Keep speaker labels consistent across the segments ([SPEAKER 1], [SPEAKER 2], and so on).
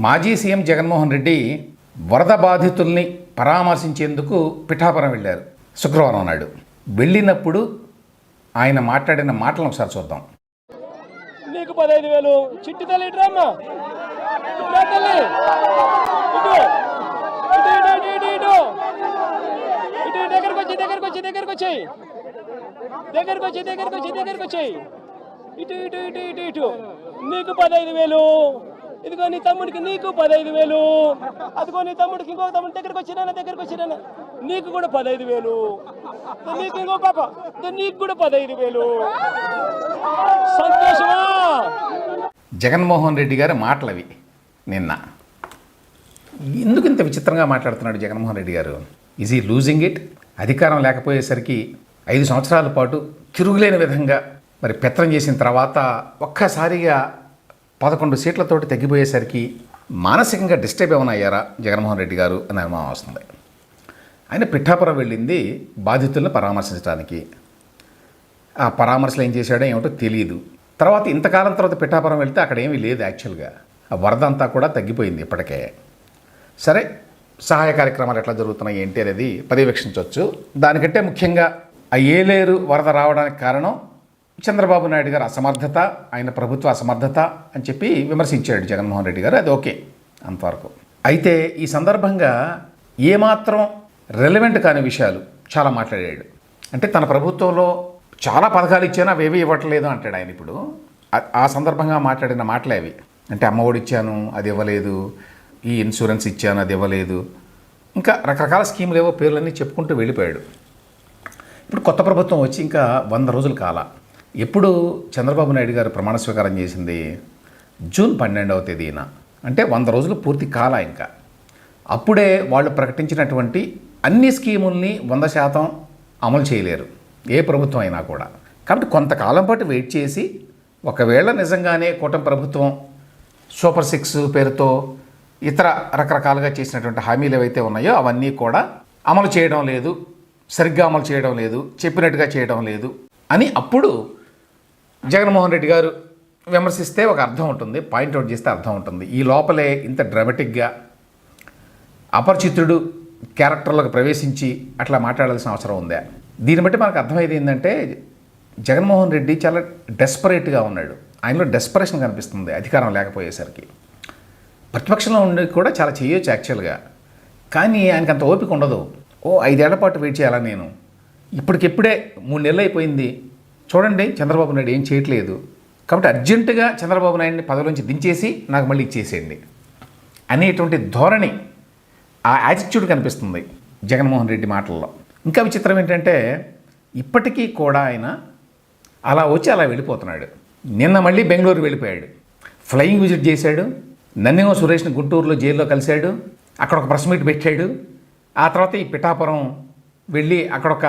[SPEAKER 1] మాజీ సీఎం జగన్మోహన్ రెడ్డి వరద బాధితుల్ని పరామర్శించేందుకు పిఠాపురం వెళ్ళారు. శుక్రవారం నాడు. వెళ్ళినప్పుడు ఆయన మాట్లాడిన మాటలను ఒకసారి చూద్దాం.
[SPEAKER 2] నీకు పదహైదు వేలు. చిట్టి తల్లి ఇటు రమ్మా. ఇటు రా తల్లి. ఇటు. దగ్గరకు వచ్చి దగ్గరకు వచ్చి దగ్గరకు వచ్చాయి దగ్గరకు వచ్చి దగ్గరకు వచ్చి దగ్గరకు వచ్చాయి ఇటు ఇటు ఇటు ఇటు ఇటు. నీకు పదహైదు వేలు. ఇదిగో నీ తమ్ముడికి నీకు పదహైదు వేలు. అదిగో నీ తమ్ముడికి ఇంకో తమ్ముడి దగ్గరకు వచ్చినా దగ్గరకు వచ్చినా నీకు కూడా పదహైదు వేలు. నీకు ఇంకో పాప. నీకు కూడా పదహైదు వేలు. సంతోషమా?
[SPEAKER 1] జగన్మోహన్ రెడ్డి గారి మాటలవి నిన్న. ఎందుకు ఇంత విచిత్రంగా మాట్లాడుతున్నాడు జగన్మోహన్ రెడ్డి గారు? ఈజ్ ఈ లూజింగ్ ఇట్ అధికారం లేకపోయేసరికి ఐదు సంవత్సరాల పాటు తిరుగులేని విధంగా మరి పెత్రం చేసిన తర్వాత ఒక్కసారిగా పదకొండు సీట్లతోటి తగ్గిపోయేసరికి మానసికంగా డిస్టర్బ్ ఏమైనా అయ్యారా? జగన్మోహన్ రెడ్డి గారు అని అనుమానం వస్తుంది. ఆయన పిఠాపురం వెళ్ళింది బాధితులను పరామర్శించడానికి. ఆ పరామర్శలు ఏం చేశాడో ఏమిటో తెలియదు తర్వాత ఇంతకాలం తర్వాత పిఠాపురం వెళ్తే అక్కడ ఏమీ లేదు యాక్చువల్గా. ఆ వరద అంతా కూడా తగ్గిపోయింది ఇప్పటికే. సరే సహాయ కార్యక్రమాలు ఎట్లా జరుగుతున్నాయి ఏంటి అనేది పర్యవేక్షించవచ్చు. దానికంటే ముఖ్యంగా ఆ ఏలేరు వరద రావడానికి కారణం చంద్రబాబు నాయుడు గారు అసమర్థత ఆయన ప్రభుత్వ అసమర్థత అని చెప్పి విమర్శించాడు జగన్మోహన్ రెడ్డి గారు. అది ఓకే అంతవరకు. అయితే ఈ సందర్భంగా ఏమాత్రం రెలవెంట్ కాని విషయాలు చాలా మాట్లాడాడు. అంటే తన ప్రభుత్వంలో చాలా పథకాలు ఇచ్చాను అవి ఏవి ఇవ్వట్లేదు అంటాడు ఆయన ఇప్పుడు. ఆ- సందర్భంగా మాట్లాడిన మాటలే అవి. అంటే అమ్మఒడి ఇచ్చాను అది ఇవ్వలేదు. ఈ ఇన్సూరెన్స్ ఇచ్చాను అది ఇవ్వలేదు. ఇంకా రకరకాల స్కీములు ఏవో పేర్లన్నీ చెప్పుకుంటూ వెళ్ళిపోయాడు. ఇప్పుడు కొత్త ప్రభుత్వం వచ్చి ఇంకా వంద రోజులు కాల. ఎప్పుడు చంద్రబాబు నాయుడు గారు ప్రమాణ స్వీకారం చేసింది? జూన్ పన్నెండవ తేదీన. అంటే వంద రోజులు పూర్తి కాల ఇంకా. అప్పుడే వాళ్ళు ప్రకటించినటువంటి అన్ని స్కీముల్ని వంద శాతం అమలు చేయలేరు. ఏ ప్రభుత్వం అయినా కూడా. కాబట్టి కొంతకాలం పాటు వెయిట్ చేసి ఒకవేళ నిజంగానే కూటమి ప్రభుత్వం సూపర్ సిక్స్ పేరుతో ఇతర రకరకాలుగా చేసినటువంటి హామీలు ఏవైతే ఉన్నాయో అవన్నీ కూడా అమలు చేయడం లేదు. సరిగ్గా అమలు చేయడం లేదు. చెప్పినట్టుగా చేయడం లేదు. అని అప్పుడు జగన్మోహన్ రెడ్డి గారు విమర్శిస్తే ఒక అర్థం ఉంటుంది పాయింట్అవుట్ చేస్తే అర్థం ఉంటుంది. ఈ లోపలే ఇంత డ్రామాటిక్గా అపరిచితుడు క్యారెక్టర్లోకి ప్రవేశించి అట్లా మాట్లాడాల్సిన అవసరం ఉందా? దీన్ని బట్టి మనకు అర్థమైంది ఏంటంటే జగన్మోహన్ రెడ్డి చాలా డెస్పరేట్గా ఉన్నాడు. ఆయనలో డెస్పరేషన్ కనిపిస్తుంది అధికారం లేకపోయేసరికి. ప్రతిపక్షంలో ఉండి కూడా చాలా చేయొచ్చు యాక్చువల్గా కానీ ఆయనకు అంత ఓపిక ఉండదు. ఓ ఐదేళ్ళ పాటు వెయిట్ చేయాలా నేను? ఇప్పటికిప్పుడే మూడు నెలలు అయిపోయింది. చూడండి చంద్రబాబు నాయుడు ఏం చేయట్లేదు. కాబట్టి అర్జెంటుగా చంద్రబాబు నాయుడిని పదవిలోంచి దించేసి నాకు మళ్ళీ ఇచ్చేసేయండి. అనేటువంటి ధోరణి ఆ యాటిట్యూడ్ కనిపిస్తుంది జగన్మోహన్ రెడ్డి మాటల్లో. ఇంకా విచిత్రం ఏంటంటే ఇప్పటికీ కూడా ఆయన అలా వచ్చి అలా వెళ్ళిపోతున్నాడు. నిన్న మళ్ళీ బెంగళూరు వెళ్ళిపోయాడు. ఫ్లయింగ్ విజిట్ చేశాడు. నన్నేమో సురేష్ని గుంటూరులో జైల్లో కలిశాడు. అక్కడ ఒక ప్రెస్ మీట్ పెట్టాడు. ఆ తర్వాత ఈ పిఠాపురం వెళ్ళి అక్కడ ఒక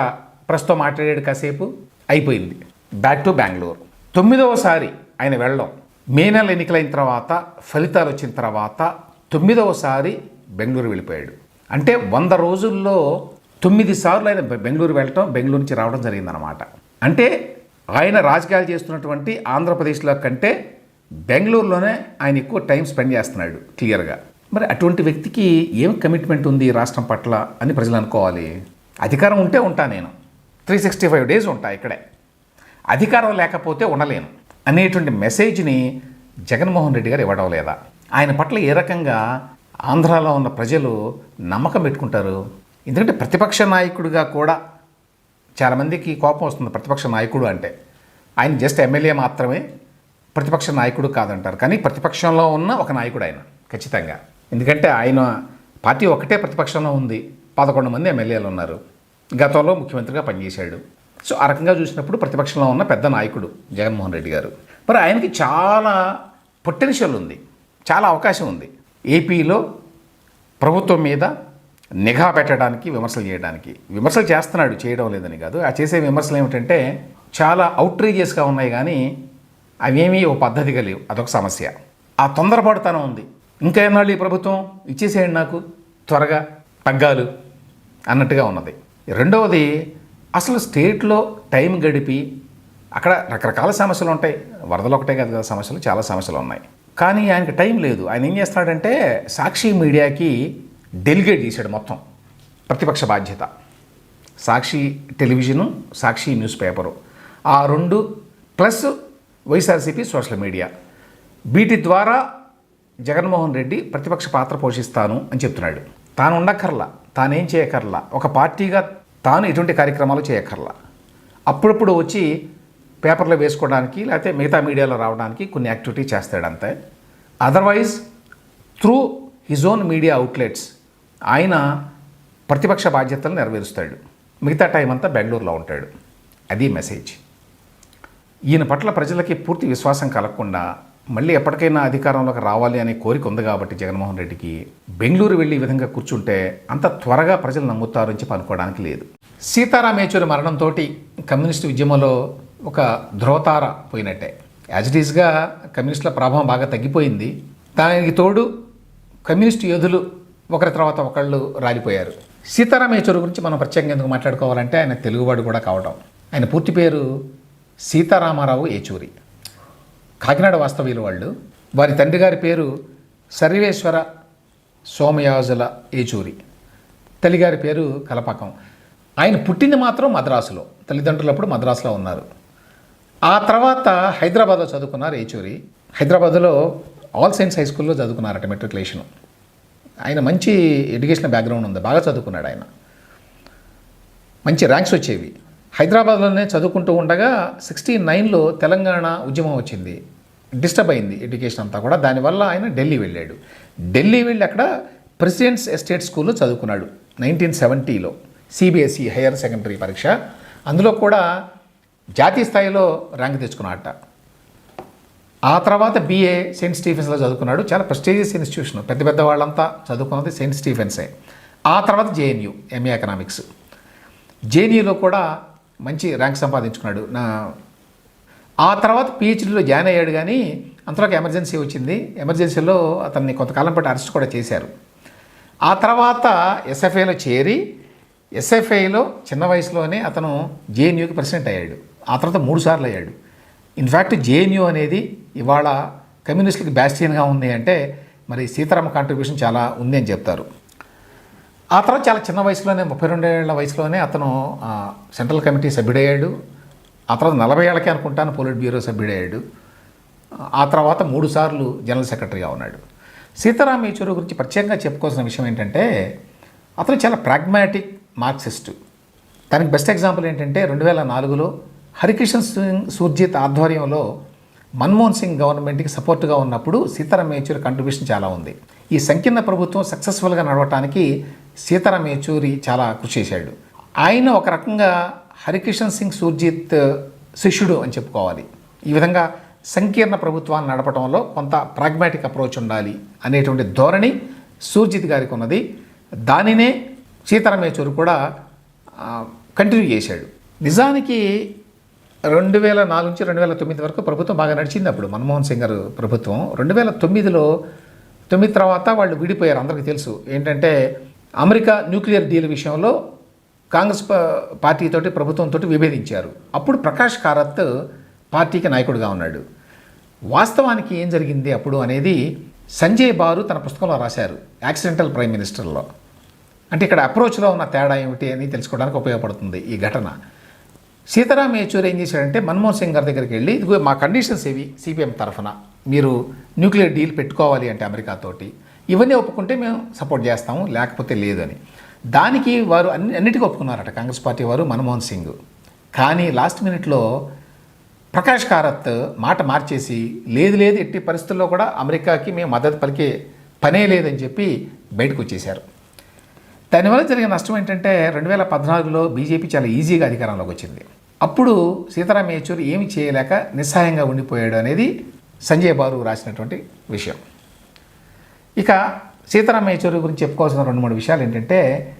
[SPEAKER 1] ప్రెస్తో మాట్లాడాడు కాసేపు. అయిపోయింది. బ్యాక్ టు బెంగళూరు తొమ్మిదవసారి ఆయన వెళ్ళడం. మే నెల ఎన్నికలైన తర్వాత ఫలితాలు వచ్చిన తర్వాత తొమ్మిదవసారి బెంగళూరు వెళ్ళిపోయాడు. అంటే వంద రోజుల్లో తొమ్మిది సార్లు ఆయన బెంగళూరు వెళ్ళటం బెంగళూరు నుంచి రావడం జరిగిందనమాట అంటే ఆయన రాజకీయాలు చేస్తున్నటువంటి ఆంధ్రప్రదేశ్లో కంటే బెంగళూరులోనే ఆయన ఎక్కువ టైం స్పెండ్ చేస్తున్నాడు క్లియర్గా. మరి అటువంటి వ్యక్తికి ఏం కమిట్మెంట్ ఉంది ఈ రాష్ట్రం పట్ల అని ప్రజలు అనుకోవాలి. అధికారం ఉంటే ఉంటా నేను. త్రీ సిక్స్టీ ఫైవ్ డేస్ ఉంటాయి ఇక్కడే. అధికారం లేకపోతే ఉండలేను. అనేటువంటి మెసేజ్ని జగన్మోహన్ రెడ్డి గారు ఇవ్వడం లేదా? ఆయన పట్ల ఏ రకంగా ఆంధ్రాలో ఉన్న ప్రజలు నమ్మకం పెట్టుకుంటారు? ఎందుకంటే ప్రతిపక్ష నాయకుడిగా కూడా చాలామందికి కోపం వస్తుంది ప్రతిపక్ష నాయకుడు అంటే. ఆయన జస్ట్ ఎమ్మెల్యే మాత్రమే ప్రతిపక్ష నాయకుడు కాదంటారు. కానీ ప్రతిపక్షంలో ఉన్న ఒక నాయకుడు ఆయన ఖచ్చితంగా. ఎందుకంటే ఆయన పార్టీ ఒకటే ప్రతిపక్షంలో ఉంది. పదకొండు మంది ఎమ్మెల్యేలు ఉన్నారు. గతంలో ముఖ్యమంత్రిగా పనిచేశాడు. సో ఆ రకంగా చూసినప్పుడు ప్రతిపక్షంలో ఉన్న పెద్ద నాయకుడు జగన్మోహన్ రెడ్డి గారు. మరి ఆయనకి చాలా పొటెన్షియల్ ఉంది. చాలా అవకాశం ఉంది. ఏపీలో ప్రభుత్వం మీద నిఘా పెట్టడానికి విమర్శలు చేయడానికి. విమర్శలు చేస్తున్నాడు చేయడం లేదని కాదు. ఆ చేసే విమర్శలు ఏమిటంటే చాలా అవుట్రీజియస్గా ఉన్నాయి కానీ అవేమీ ఒక పద్ధతిగా లేవు. అదొక సమస్య. ఆ తొందరపాటుతనం ఉంది. ఇంకా ఎన్నాళ్ళు ఈ ప్రభుత్వం? ఇచ్చేసేయండి నాకు త్వరగా. తగ్గాలు అన్నట్టుగా ఉన్నది. రెండవది అసలు స్టేట్లో టైం గడిపి అక్కడ రకరకాల సమస్యలు ఉంటాయి. వరదలు ఒకటే కాదు కదా సమస్యలు చాలా సమస్యలు ఉన్నాయి. కానీ ఆయనకి టైం లేదు. ఆయన ఏం చేస్తున్నాడంటే సాక్షి మీడియాకి డెలిగేట్ చేశాడు మొత్తం. ప్రతిపక్ష బాధ్యత. Sakshi television Sakshi news paper. ఆ రెండు ప్లస్ వైఎస్ఆర్సీపీ సోషల్ మీడియా. వీటి ద్వారా జగన్మోహన్ రెడ్డి ప్రతిపక్ష పాత్ర పోషిస్తాను అని చెప్తున్నాడు. తాను ఉండక్కర్లా తానేం చేయకర్లా. ఒక పార్టీగా తాను ఎటువంటి కార్యక్రమాలు చేయకర్లా. అప్పుడప్పుడు వచ్చి పేపర్లో వేసుకోవడానికి లేకపోతే మిగతా మీడియాలో రావడానికి కొన్ని activity చేస్తాడంతే. Otherwise through his own media outlets ఆయన ప్రతిపక్ష బాధ్యతలు నెరవేరుస్తాడు. మిగతా టైం అంతా బెంగళూరులో ఉంటాడు. అది మెసేజ్. ఈయన పట్ల ప్రజలకి పూర్తి విశ్వాసం కలగకుండా మళ్ళీ ఎప్పటికైనా అధికారంలోకి రావాలి అనే కోరిక ఉంది కాబట్టి జగన్మోహన్ రెడ్డికి. బెంగళూరు వెళ్ళి ఈ విధంగా కూర్చుంటే అంత త్వరగా ప్రజలు నమ్ముతారని చెప్పి అనుకోవడానికి లేదు. సీతారాం యేచూరి మరణంతో కమ్యూనిస్టు ఉద్యమంలో ఒక ధ్రువతార పోయినట్టే. యాజ్ ఇట్ ఈస్గా కమ్యూనిస్టుల ప్రభావం బాగా తగ్గిపోయింది. దానికి తోడు కమ్యూనిస్టు యోధులు ఒకరి తర్వాత ఒకళ్ళు రాలిపోయారు. సీతారాం యేచూరి గురించి మనం ప్రత్యేకంగా ఎందుకు మాట్లాడుకోవాలంటే ఆయన తెలుగువాడు కూడా కావడం ఆయన పూర్తి పేరు సీతారామారావు ఏచూరి కాకినాడ వాస్తవ్యులు వాళ్ళు. వారి తండ్రి గారి పేరు సర్వేశ్వర సోమయాజుల ఏచూరి. తల్లిగారి పేరు కలపకం. ఆయన పుట్టింది మాత్రం మద్రాసులో. తల్లిదండ్రులప్పుడు మద్రాసులో ఉన్నారు. ఆ తర్వాత హైదరాబాద్లో చదువుకున్నారు ఏచూరి. హైదరాబాద్లో ఆల్ సైన్స్ హై స్కూల్లో చదువుకున్నారట మెట్రికులేషన్ ఆయన మంచి ఎడ్యుకేషన్ బ్యాక్గ్రౌండ్ ఉంది. బాగా చదువుకున్నాడు ఆయన. మంచి ర్యాంక్స్ వచ్చేవి. హైదరాబాద్లోనే చదువుకుంటూ ఉండగా సిక్స్టీ నైన్లో తెలంగాణ ఉద్యమం వచ్చింది. డిస్టర్బ్ అయింది ఎడ్యుకేషన్ అంతా కూడా. దానివల్ల ఆయన ఢిల్లీ వెళ్ళాడు. ఢిల్లీ వెళ్ళి అక్కడ ప్రెసిడెంట్స్ ఎస్టేట్ స్కూల్లో చదువుకున్నాడు నైన్టీన్ సెవెంటీలో. సిబిఎస్ఈ హైయర్ సెకండరీ పరీక్ష. అందులో కూడా జాతీయ స్థాయిలో ర్యాంక్ తెచ్చుకున్నాడట. ఆ తర్వాత బీఏ సెయింట్ స్టీఫెన్స్లో చదువుకున్నాడు. చాలా ప్రెస్టీజియస్ ఇన్స్టిట్యూషన్. పెద్ద పెద్ద వాళ్ళంతా చదువుకున్నది సెయింట్ స్టీఫెన్సే. ఆ తర్వాత జేఎన్యూ ఎంఏ ఎకనామిక్స్ జేఎన్యూలో కూడా మంచి ర్యాంక్ సంపాదించుకున్నాడు. నా ఆ తర్వాత పిహెచ్డీలో జాయిన్ అయ్యాడు కానీ అంతలోకి ఎమర్జెన్సీ వచ్చింది. ఎమర్జెన్సీలో అతన్ని కొంతకాలం పాటు అరెస్ట్ కూడా చేశారు. ఆ తర్వాత ఎస్ఎఫ్ఐలో చేరి ఎస్ఎఫ్ఐలో చిన్న వయసులోనే అతను జేఎన్యూకి ప్రెసిడెంట్ అయ్యాడు. ఆ తర్వాత మూడు సార్లు అయ్యాడు. ఇన్ఫ్యాక్ట్ జేఎన్యూ అనేది ఇవాళ కమ్యూనిస్టులకు బ్యాస్టియన్గా ఉంది అంటే మరి సీతారామ కాంట్రిబ్యూషన్ చాలా ఉంది అని చెప్తారు. ఆ తర్వాత చాలా చిన్న వయసులోనే ముప్పై రెండేళ్ళ వయసులోనే అతను సెంట్రల్ కమిటీ సభ్యుడయ్యాడు. ఆ తర్వాత నలభై ఏళ్ళకే అనుకుంటాను పోలిట్ బ్యూరో సభ్యుడయ్యాడు. ఆ తర్వాత మూడు సార్లు జనరల్ సెక్రటరీగా ఉన్నాడు. సీతారాం యేచూరి గురించి ప్రత్యేకంగా చెప్పుకోవాల్సిన విషయం ఏంటంటే అతను చాలా ప్రాగ్మాటిక్ మార్క్సిస్ట్. దానికి బెస్ట్ ఎగ్జాంపుల్ ఏంటంటే రెండు వేల నాలుగులో హరికిషన్ సింగ్ సూర్జిత్ ఆధ్వర్యంలో మన్మోహన్ సింగ్ గవర్నమెంట్కి సపోర్ట్గా ఉన్నప్పుడు సీతారాం యేచూరి కంట్రిబ్యూషన్ చాలా ఉంది. ఈ సంకీర్ణ ప్రభుత్వం సక్సెస్ఫుల్గా నడవటానికి సీతారాం యేచూరి చాలా కృషి చేశాడు. ఆయన ఒక రకంగా హరికిషన్ సింగ్ సూర్జిత్ శిష్యుడు అని చెప్పుకోవాలి. ఈ విధంగా సంకీర్ణ ప్రభుత్వాన్ని నడపడంలో కొంత ప్రాగ్మాటిక్ అప్రోచ్ ఉండాలి అనేటువంటి ధోరణి సూర్జిత్ గారికి ఉన్నది. దానినే సీతారాం కూడా కంటిన్యూ చేశాడు. నిజానికి రెండు వేల నాలుగు నుంచి రెండు వేల తొమ్మిది వరకు ప్రభుత్వం బాగా నడిచింది అప్పుడు మన్మోహన్ సింగ్ గారు ప్రభుత్వం. రెండు వేల తొమ్మిదిలో తొమ్మిది తర్వాత వాళ్ళు విడిపోయారు. అందరికీ తెలుసు. ఏంటంటే అమెరికా న్యూక్లియర్ డీల్ విషయంలో కాంగ్రెస్ ప- పార్టీతోటి ప్రభుత్వంతో విభేదించారు. అప్పుడు ప్రకాష్ కారత్ పార్టీకి నాయకుడిగా ఉన్నాడు. వాస్తవానికి ఏం జరిగింది అప్పుడు అనేది సంజయ్ బారు తన పుస్తకంలో రాశారు యాక్సిడెంటల్ ప్రైమ్ మినిస్టర్లో. అంటే ఇక్కడ అప్రోచ్లో ఉన్న తేడా ఏమిటి అని తెలుసుకోవడానికి ఉపయోగపడుతుంది ఈ ఘటన. సీతారాం యేచూరి ఏం చేశాడంటే మన్మోహన్ సింగ్ గారి దగ్గరికి వెళ్ళి ఇదిగో మా కండిషన్స్ ఏవి? సిపిఎం తరఫున మీరు న్యూక్లియర్ డీల్ పెట్టుకోవాలి అంటే అమెరికాతోటి ఇవన్నీ ఒప్పుకుంటే మేము సపోర్ట్ చేస్తాము లేకపోతే లేదు అని. దానికి వారు అన్ని అన్నిటికీ ఒప్పుకున్నారట కాంగ్రెస్ పార్టీ వారు మన్మోహన్ సింగ్. కానీ లాస్ట్ మినిట్లో ప్రకాష్ కారత్ మాట మార్చేసి లేదు లేదు ఎట్టి పరిస్థితుల్లో కూడా అమెరికాకి మేము మద్దతు పలికే పనే లేదని చెప్పి బయటకు వచ్చేశారు. దానివల్ల జరిగిన నష్టం ఏంటంటే రెండు వేల పద్నాలుగులో బీజేపీ చాలా ఈజీగా అధికారంలోకి వచ్చింది. అప్పుడు సీతారాం యేచూరి ఏమి చేయలేక నిస్సహాయంగా ఉండిపోయాడు అనేది సంజయ్ బారు రాసినటువంటి విషయం. ఇక సీతారాం యేచూరి గురించి చెప్పుకోవాల్సిన రెండు మూడు విషయాలు ఏంటంటే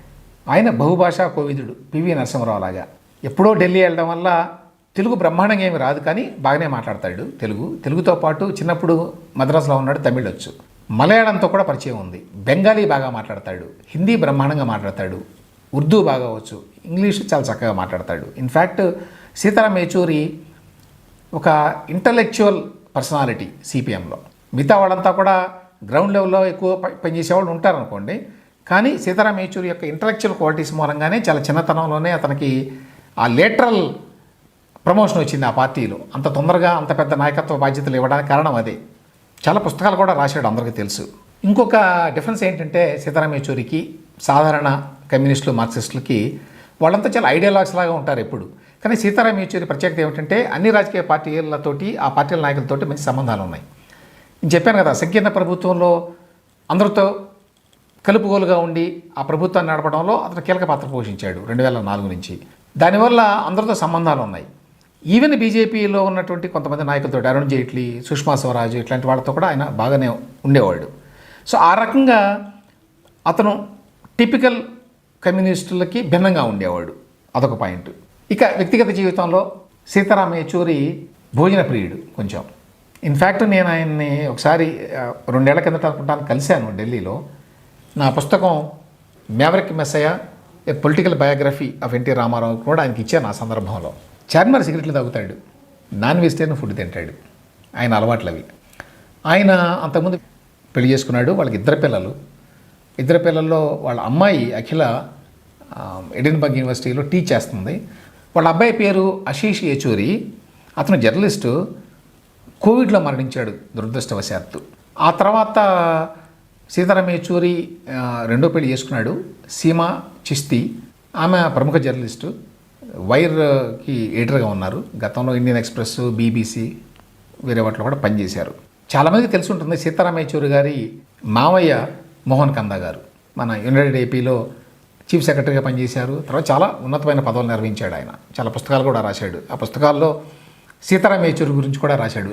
[SPEAKER 1] ఆయన బహుభాషా కోవిదుడు పివి నరసింహరావు లాగా. ఎప్పుడో ఢిల్లీ వెళ్ళడం వల్ల తెలుగు బ్రహ్మాండంగా ఏమి రాదు కానీ బాగానే మాట్లాడతాడు తెలుగు. తెలుగుతో పాటు చిన్నప్పుడు మద్రాసులో ఉన్నాడు తమిళ్ వచ్చు. మలయాళంతో కూడా పరిచయం ఉంది. బెంగాలీ బాగా మాట్లాడతాడు. హిందీ బ్రహ్మాండంగా మాట్లాడతాడు. ఉర్దూ బాగా వచ్చు. ఇంగ్లీష్ చాలా చక్కగా మాట్లాడతాడు. ఇన్ఫ్యాక్ట్ సీతారాం యేచూరి ఒక ఇంటలెక్చువల్ పర్సనాలిటీ సిపిఎంలో మిగతా వాళ్ళంతా కూడా గ్రౌండ్ లెవెల్లో ఎక్కువ పనిచేసేవాళ్ళు వాళ్ళు ఉంటారనుకోండి. కానీ సీతారాం యేచూరి యొక్క ఇంటలెక్చువల్ క్వాలిటీస్ మూలంగానే చాలా చిన్నతనంలోనే అతనికి ఆ లేటరల్ ప్రమోషన్ వచ్చింది ఆ పార్టీలో. అంత తొందరగా అంత పెద్ద నాయకత్వ బాధ్యతలు ఇవ్వడానికి కారణం అదే. చాలా పుస్తకాలు కూడా రాశాడు అందరికీ తెలుసు. ఇంకొక డిఫరెన్స్ ఏంటంటే సీతారాం యేచూరికి సాధారణ కమ్యూనిస్టులు మార్క్సిస్టులకి వాళ్ళంతా చాలా ఐడియాలజీస్ లాగా ఉంటారు ఎప్పుడు. కానీ సీతారాం యేచూరి ప్రత్యేకత ఏమిటంటే అన్ని రాజకీయ పార్టీలతోటి ఆ పార్టీల నాయకులతోటి మంచి సంబంధాలు ఉన్నాయి. చెప్పాను కదా సంకీర్ణ ప్రభుత్వంలో అందరితో కలుపుగోలుగా ఉండి ఆ ప్రభుత్వాన్ని నడపడంలో అతను కీలక పాత్ర పోషించాడు రెండు వేల నాలుగు నుంచి. దానివల్ల అందరితో సంబంధాలు ఉన్నాయి. ఈవెన్ బీజేపీలో ఉన్నటువంటి కొంతమంది నాయకులతో అరుణ్ జైట్లీ సుష్మా స్వరాజ్ ఇట్లాంటి వాళ్ళతో కూడా ఆయన బాగానే ఉండేవాడు. సో ఆ రకంగా అతను టిపికల్ కమ్యూనిస్టులకి భిన్నంగా ఉండేవాడు. అదొక పాయింట్. ఇక వ్యక్తిగత జీవితంలో సీతారాం యేచూరి భోజన ప్రియుడు కొంచెం. ఇన్ఫ్యాక్ట్ నేను ఆయన్ని ఒకసారి రెండేళ్ళ కిందట అనుకుంటాను కలిశాను ఢిల్లీలో. నా పుస్తకం maverick messiah a political biography of NT Rama Rao కూడా ఆయనకి ఇచ్చాను ఆ సందర్భంలో. చార్మర్ సిగరెట్లు తాగుతాడు నాన్ వెజిటేరియన్ ఫుడ్ తింటాడు. ఆయన అలవాట్లు అవి. ఆయన అంతకుముందు పెళ్ళి చేసుకున్నాడు వాళ్ళకి ఇద్దరు పిల్లలు. ఇద్దరు పిల్లల్లో వాళ్ళ అమ్మాయి అఖిల ఎడిన్బర్గ్ యూనివర్సిటీలో టీచ్ చేస్తుంది. వాళ్ళ అబ్బాయి పేరు అశీష్ యేచూరి. అతను జర్నలిస్టు. కోవిడ్లో మరణించాడు దురదృష్టవశాత్తు. ఆ తర్వాత సీతారాం యేచూరి రెండో పెళ్ళి చేసుకున్నాడు సీమా చిస్తి ఆమె ప్రముఖ జర్నలిస్టు వైర్కి ఎడిటర్గా ఉన్నారు. గతంలో ఇండియన్ ఎక్స్ప్రెస్ బీబీసీ వేరే వాటిలో కూడా పనిచేశారు. చాలామందికి తెలిసి ఉంటుంది సీతారాం యేచూరి గారి మావయ్య మోహన్ కందా గారు. మన యునైటెడ్ ఏపీలో చీఫ్ సెక్రటరీగా పనిచేశారు. తర్వాత చాలా ఉన్నతమైన పదవులు నిర్వహించాడు ఆయన. చాలా పుస్తకాలు కూడా రాశాడు. ఆ పుస్తకాల్లో సీతారాం యేచూరి గురించి కూడా రాశాడు.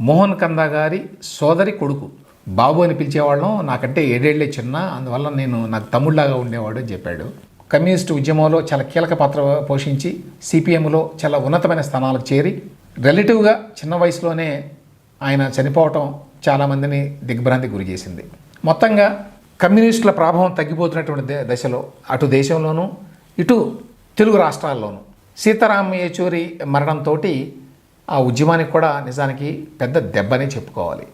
[SPEAKER 1] మోహన్ కందా గారి సోదరి కొడుకు బాబు అని పిలిచేవాళ్ళం నాకంటే ఏడేళ్ళే చిన్న అందువల్ల నేను నాకు తమ్ముళ్ళాగా ఉండేవాడు అని చెప్పాడు. కమ్యూనిస్ట్ ఉద్యమంలో చాలా కీలక పాత్ర పోషించి సిపిఎంలో చాలా ఉన్నతమైన స్థానాలకు చేరి రిలేటివ్గా చిన్న వయసులోనే ఆయన చనిపోవటం చాలామందిని దిగ్భ్రాంతి గురి చేసింది. మొత్తంగా కమ్యూనిస్టుల ప్రభావం తగ్గిపోతున్నటువంటి దశలో అటు దేశంలోనూ ఇటు తెలుగు రాష్ట్రాల్లోనూ. సీతారాం యేచూరి మరణంతో ఆ ఉద్యమానికి కూడా నిజానికి పెద్ద దెబ్బనే చెప్పుకోవాలి.